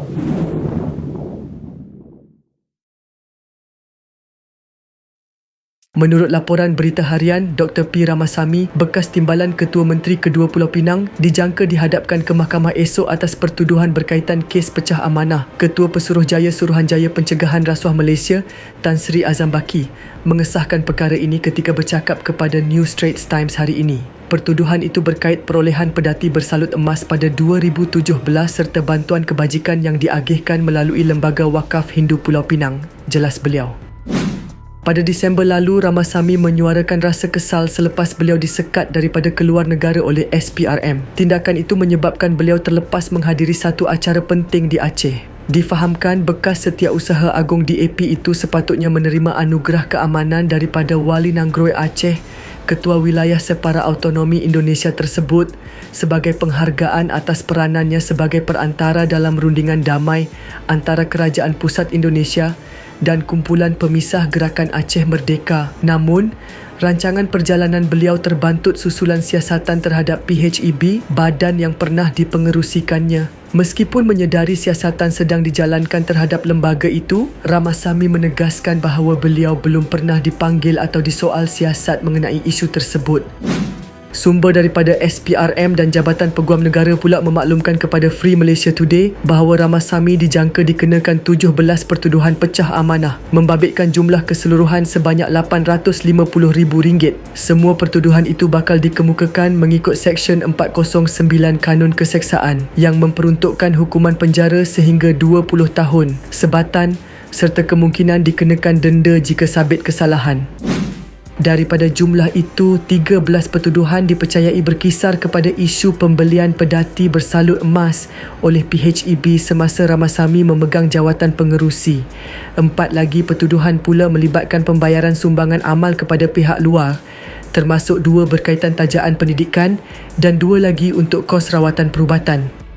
ハハハハ! Menurut laporan Berita Harian, Dr. P. Ramasamy, bekas timbalan Ketua Menteri Kedua Pulau Pinang, dijangka dihadapkan ke mahkamah esok atas pertuduhan berkaitan kes pecah amanah. Ketua Pesuruhjaya Suruhanjaya Pencegahan Rasuah Malaysia, Tan Sri Azam Baki, mengesahkan perkara ini ketika bercakap kepada New Straits Times hari ini. Pertuduhan itu berkait perolehan pedati bersalut emas pada 2017 serta bantuan kebajikan yang diagihkan melalui Lembaga Wakaf Hindu Pulau Pinang, jelas beliau. Pada Disember lalu, Ramasamy menyuarakan rasa kesal selepas beliau disekat daripada keluar negara oleh SPRM. Tindakan itu menyebabkan beliau terlepas menghadiri satu acara penting di Aceh. Difahamkan bekas setiausaha agung DAP itu sepatutnya menerima anugerah keamanan daripada Wali Nangroi Aceh, Ketua Wilayah Separa Autonomi Indonesia tersebut sebagai penghargaan atas peranannya sebagai perantara dalam rundingan damai antara Kerajaan Pusat Indonesia dan kumpulan pemisah Gerakan Aceh Merdeka. Namun, rancangan perjalanan beliau terbantut susulan siasatan terhadap PHEB, badan yang pernah dipengerusikannya. Meskipun menyedari siasatan sedang dijalankan terhadap lembaga itu, Ramasamy menegaskan bahawa beliau belum pernah dipanggil atau disoal siasat mengenai isu tersebut. Sumber daripada SPRM dan Jabatan Peguam Negara pula memaklumkan kepada Free Malaysia Today bahawa Ramasamy dijangka dikenakan 17 pertuduhan pecah amanah membabitkan jumlah keseluruhan sebanyak RM850,000. Semua pertuduhan itu bakal dikemukakan mengikut Seksyen 409 Kanun Keseksaan yang memperuntukkan hukuman penjara sehingga 20 tahun sebatan serta kemungkinan dikenakan denda jika sabit kesalahan. Daripada jumlah itu, 13 pertuduhan dipercayai berkisar kepada isu pembelian pedati bersalut emas oleh PHEB semasa Ramasamy memegang jawatan pengerusi. Empat lagi pertuduhan pula melibatkan pembayaran sumbangan amal kepada pihak luar termasuk dua berkaitan tajaan pendidikan dan dua lagi untuk kos rawatan perubatan.